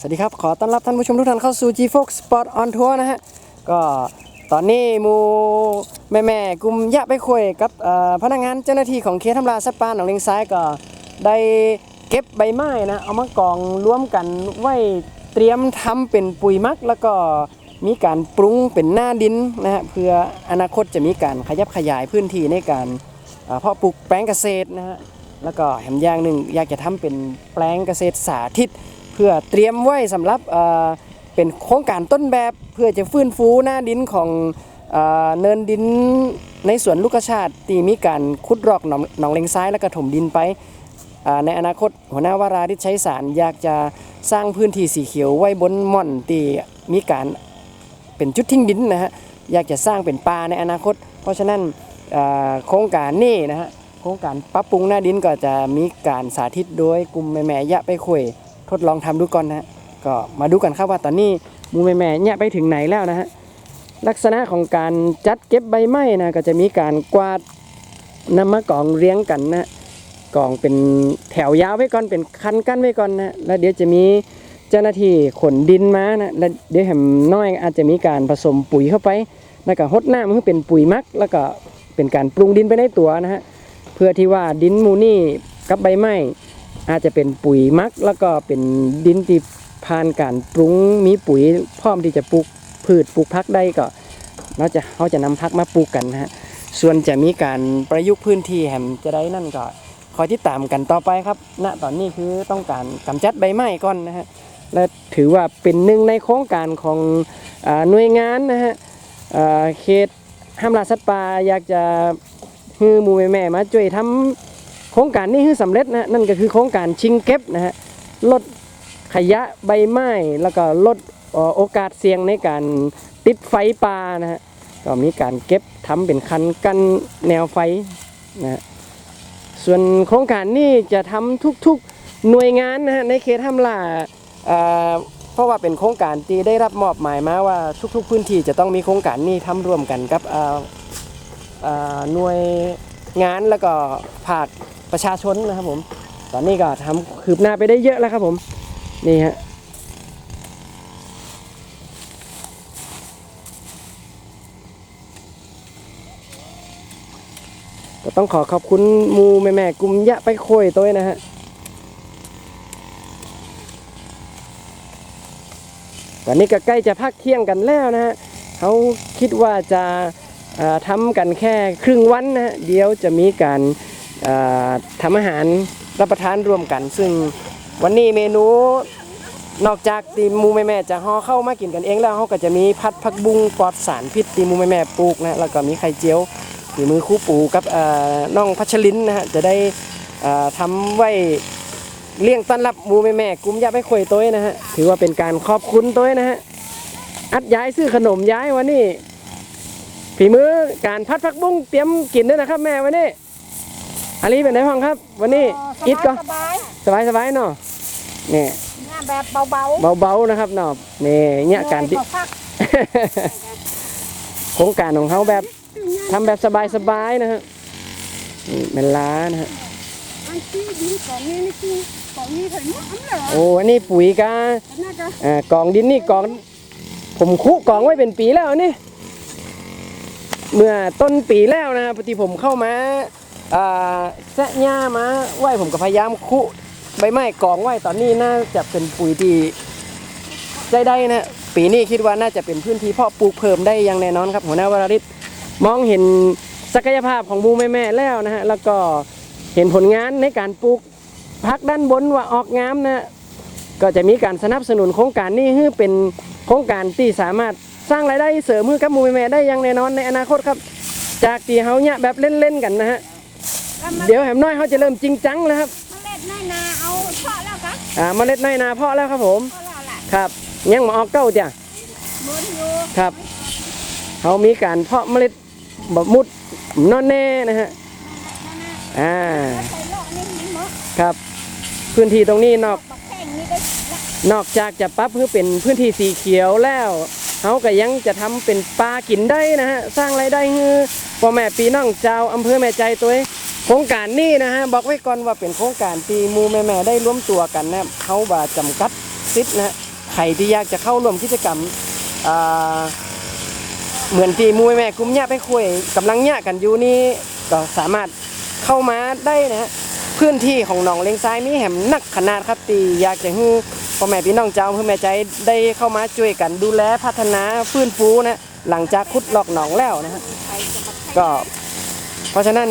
สวัสดีครับ ขอต้อนรับท่านผู้ชมทุกท่านเข้าสู่ G Fox Sport on Tour นะฮะ ก็ตอนนี้มูแม่แม่กลุ่มยะไปคุยกับพนักงานเจ้าหน้าที่ของเขตทำลาสัตว์ป่าหนองเลงซ้ายก็ได้เก็บใบไม้นะ เอามากองร่วมกันไว้เตรียมทำเป็นปุ๋ยมัก แล้วก็มีการปรุงเป็นหน้าดินนะฮะเพื่ออนาคตจะมีการขยับขยายพื้นที่ในการเพาะปลูกแปลงเกษตรนะฮะแล้วก็แหมอย่างหนึ่งอยากจะทำเป็นแปลงเกษตรสาธิต พื่อเตรียมไว้สำหรับเป็นโครงการต้นแบบเพื่อจะฟื้นฟูหน้าดินของเนินดินในสวนลูกกระชาติที่มีการขุดรอกหนองหนองเลงซ้ายแล้วก็ถมดินไป ในอนาคตหัวหน้าวาราที่ใช้สารอยากจะสร้างพื้นที่สีเขียวไว้บนม่อนที่มีการเป็นจุดทิ้งดินนะฮะอยากจะสร้างเป็นป่าในอนาคต เพราะฉะนั้นโครงการนี้นะฮะโครงการปรับปรุงหน้าดินก็จะมีการสาธิตโดยกลุ่มแม่แม่ยะไปคุย ทดลองทำดูก่อนนะฮะก็มาดูกันครับว่าตอนนี้มูแม่แม่ๆเนี่ยไปถึงไหนแล้วนะฮะลักษณะของการจัดเก็บใบไม้นะก็จะมีการกวาดนำมากองเรียงกันนะกองเป็นแถวยาวไว้ก่อนเป็นคันกั้นไว้ก่อนนะแล้วเดี๋ยวจะมีเจ้าหน้าที่ขนดินมานะแล้วเดี๋ยวแหมน้อยอาจจะมีการผสมปุ๋ยเข้าไป แล้วก็หดหน้ำเพื่อเป็นปุ๋ยมัก แล้วก็เป็นการปรุงดินไปในตัวนะฮะเพื่อที่ว่าดินมูนี่กับใบไม้ อาจจะเป็นปุ๋ยมักแล้วก็เป็นดินที่ผ่านการปรุงมีปุ๋ยพร้อมที่จะปลูกพืชปลูกพักได้ก็เราจะเขาจะนำพักมาปลูกกันนะฮะส่วนจะมีการประยุกต์พื้นที่แหมจะได้นั่นก็คอยที่ตามกันต่อไปครับณตอนนี้คือต้องการกำจัดใบไม้ก่อนนะฮะและถือว่าเป็นหนึ่งในโครงการของอหน่วยงานนะฮะเขตห้ามล่าสัตว์ป่าอยากจะคือมูแม่ๆมาช่วยทำ โครงการนี้ให้สำเร็จนะนั่นก็คือโครงการชิงเก็บนะฮะลดขยะใบไม้แล้วก็ลดโอกาสเสี่ยงในการติดไฟป่านะฮะก็มีการเก็บทำเป็นคันกันแนวไฟนะฮะส่วนโครงการนี้จะทำทุกๆหน่วยงานนะฮะในเขตทำลาเอ่อเพราะว่าเป็นโครงการที่ได้รับมอบหมายมาว่าทุกๆพื้นที่จะต้องมีโครงการนี้ทำร่วมกันกับอ่าหน่วยงานแล้วก็ภาค ประชาชนนะครับผม ตอนนี้ก็ทำคืบหน้าไปได้เยอะแล้วครับผม นี่ฮะก็ต้องขอขอบคุณมูแม่แม่กุมยะไปโคยตัวนะฮะตอนนี้ก็ใกล้จะพักเที่ยงกันแล้วนะฮะเขาคิดว่าจะาทำกันแค่ครึ่งวันนะฮะเดี๋ยวจะมีการ ทำอาหารรับประทานร่วมกัน ซึ่งวันนี้เมนูนอกจากตีมูแม่ๆจะห่อเข้ามากินกันเองแล้วเขาก็จะมีผัดผักบุ้งปลอดสารพิษตีมูแม่ๆปลูกนะแล้วก็มีไข่เจียวฝีมือคู่ปูกับอ่าน้องพัชรินนะฮะจะได้อ่าทำไว้เลี้ยงต้อนรับมูแม่ๆกลุ่มยาไปคุยตัวนะฮะถือว่าเป็นการขอบคุณตัวนะฮะอัดย้ายซื้อขนมย้ายวันนี้ฝีมือการพัดผักบุ้งเตรียมกินด้วยนะครับแม่วันนี้ อันนี้เป็นไงบ้างครับ วันนี้อิดก็สบายสบายสบายๆเนาะนี่ๆงานแบบเบาเบาๆนะครับเนาะนี่ๆเนี่ยการเหที่นื่อยพักโครงการของเขาแบบทำแบบสบายๆนะฮะนี่เป็นล้านะฮะอันที่ดินของนี้นี่คือของนี้ถึงมั้งเหรอโอ้อันนี้ปุ๋ยกาน่าจะอ่ากองดินนี่กอง ผมคุกองไว้เป็นปีแล้วนี่ เมื่อต้นปีแล้วนะพอดีผมเข้ามาอ่า แซะหญ้ามาไว้ผมก็พยายามคุใบไม้กองไว้ตอนนี้น่าจะเป็นปุ๋ยที่ใจได้นะปีนี้คิดว่าน่าจะเป็นพื้นที่เพาะปลูกเพิ่มได้อย่างแน่นอนครับ หัวหน้าวราริศมองเห็นศักยภาพของบูแม่ๆแล้วนะฮะแล้วก็เห็นผลงานในการปลูกพักด้านบนว่าออกงามนะก็จะมีการสนับสนุนโครงการนี้ให้เป็นโครงการที่สามารถสร้างรายได้เสริมให้กับหมูแม่ๆได้อย่างแน่นอนในอนาคตครับ จากที่เขาเนี่ยแบบเล่นๆกันนะฮะแล้วมา เดี๋ยวแหมน้อยเขาจะเริ่มจริงจังแล้วครับเมล็ดน้อยนาเอาเพาะแล้วกะอ่าเมล็ดน้อยนาเพาะแล้วครับผมเพาะแล้วแหละครับยังมาออกเก้าจ้ะหมุนอยู่ครับเขามีการเพาะเมล็ดบะมุดนอนแน่นะฮะอ่าใส่โลกนี่หินหมดครับ พื้นที่ตรงนี้นอกบักแข้งนี่ได้ละนอกจากจะปรับเพื่อเป็นพื้นที่สีเขียวแล้วเขาก็ยังจะทำเป็นปลากินได้นะฮะ สร้างรายได้ให้พ่อแม่ปีน้องเจ้าอำเภอแม่ใจตัวเอง โครงการนี้นะฮะบอกไว้ก่อนว่าเป็นโครงการที่หมูแม่ๆได้ร่วมตัวกันนะเขาบ่าจำกัดสิทธ์นะฮะรที่อยากจะเข้าร่วมกิจกรรมเหมือนที่หมูแม่ๆกลุ่มเนี้ยไปคุยกำลังเนี้ยกันอยู่นี่ก็สามารถเข้ามาได้นะฮะพื้นที่ของหนองเลงซ้ายมีแหมนักขนาดครับตีอยากจะให้พ่อแม่พี่น้องเจ้าเพื่อแม่ใจได้เข้ามาช่วยกันดูแลพัฒนาฟื้นฟูนะหลังจากขุดหลอกหนองแล้วนะฮะก็เพราะฉะนั้น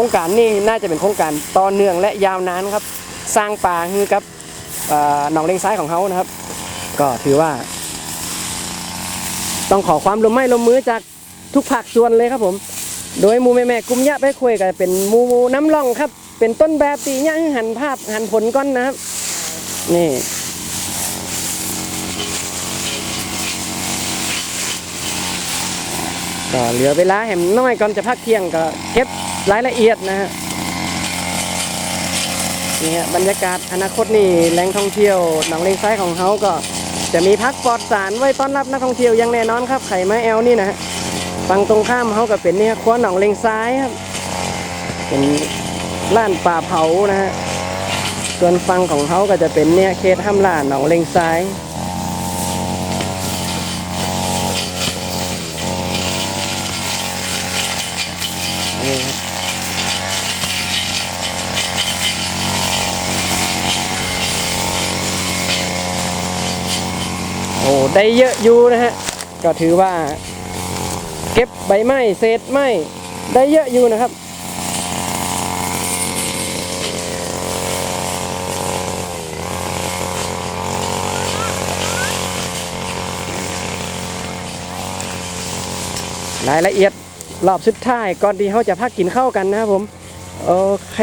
ครงการนี้น่าจะเป็นโครงการต่อเนื่องและยาวนานครับ สร้างป่าฮือกับหนองเลงซ้ายของเขานะครับ ก็ถือว่า ต้องขอความร่วมไม้ร่วมมือจากทุกภาคส่วนเลยครับผม โดยมูแม่แม่กุมยะไปคุยกันเป็นหมูน้ำร่องครับ เป็นต้นแบบตีเนี่ยห้หันภาพหันผลก้อนนะครับ นี่ก็เหลือเวลาแหมน้อยก่อนจะพักเที่ยงก็เก็บ รายละเอียดนะฮะนี่ฮะบรรยากาศอนาคตนี่แหล่งท่องเที่ยวหนองเลงซ้ายของเขาก็ จะมีพักปลอดสารไว้ต้อนรับนักท่องเที่ยวอย่างแน่นอนครับไข่ไม้แอลนี่นะฮะฝั่งตรงข้ามเขาก็เป็นเนี่ยครัวหนองเลงซ้ายครับเป็นร้านป่าเผานะฮะส่วนฝั่งของเขาก็จะเป็นเนี่ยเขตห้ามล่าหนองเลงซ้ายนี่ครับ โอ้ ได้เยอะอยู่นะฮะ ก็ถือว่า เก็บใบไม้เศษไม้ได้เยอะอยู่นะครับรายละเอียดรอบสุดท้ายก่อนที่เขาจะพักกินข้าวกันนะครับผม โอเค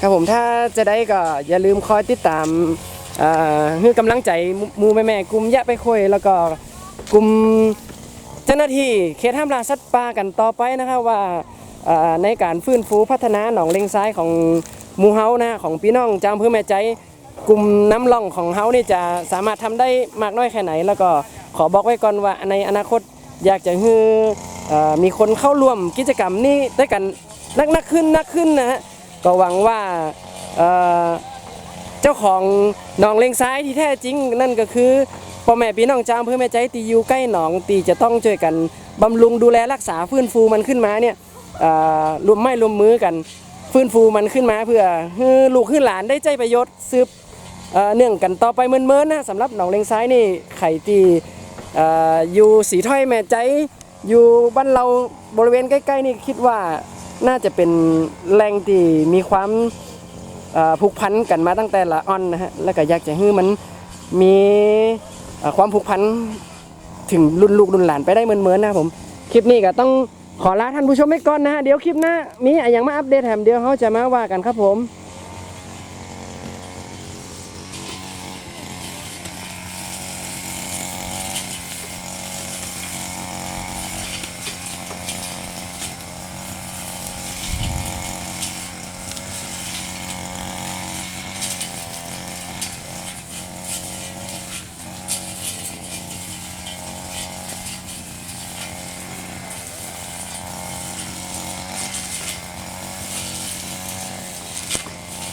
ครับผมถ้าจะได้ก็อย่าลืมคอยติดตามเอ่อให้กำลังใจมูแม่แม่กลุ่มยะไปคุยแล้วก็กลุ่มเจ้าหน้าที่เขตห้ามล่าสัตว์ป่ากันต่อไปนะครับว่าเอ่อในการฟื้นฟูพัฒนาหนองเลงซ้ายของมูเฮานะของพี่น้องจามเพื่อแม่ใจกลุ่มน้ำล่องของเฮานี่จะสามารถทำได้มากน้อยแค่ไหน แล้วก็ขอบอกไว้ก่อนว่าในอนาคตอยากจะให้เอ่อมีคนเข้าร่วมกิจกรรมนี้ด้วยกันนักนักขึ้นนักขึ้นนะฮะ ก็หวังว่าเจ้าของหนองเลงซ้ายที่แท้จริง นั่นก็คือพ่อแม่พี่น้องจามเพื่อแม่ใจตีอยู่ใกล้หนองตีจะต้องช่วยกันบำรุงดูแลรักษาฟื้นฟูมันขึ้นมาเนี่ยรวมไม่รวมมือกันฟื้นฟูมันขึ้นมาเพื่อลูกให้นหลานได้ใจประโยชน์สืบเอ่อเนื่องกันต่อไปเมินๆนะสำหรับหนองเลงซ้ายนี่ไข่ตีเอ่ออยู่สีถ้อยแม่ใจอยู่บ้านเราบริเวณใกล้ๆนี่คิดว่า น่าจะเป็นแรงที่มีความผูกพันกันมาตั้งแต่ละอ่อนนะฮะแล้วก็อยากจะให้มันมีความผูกพันถึงรุ่นลูกรุ่นหลานไปได้เหมือนๆนะครับผมคลิปนี้ก็ต้องขอลาท่านผู้ชมไปก่อนนะฮะเดี๋ยวคลิปหน้ามีอะไรอย่างมาอัปเดตแถมเดียวเขาจะมาว่ากันครับผม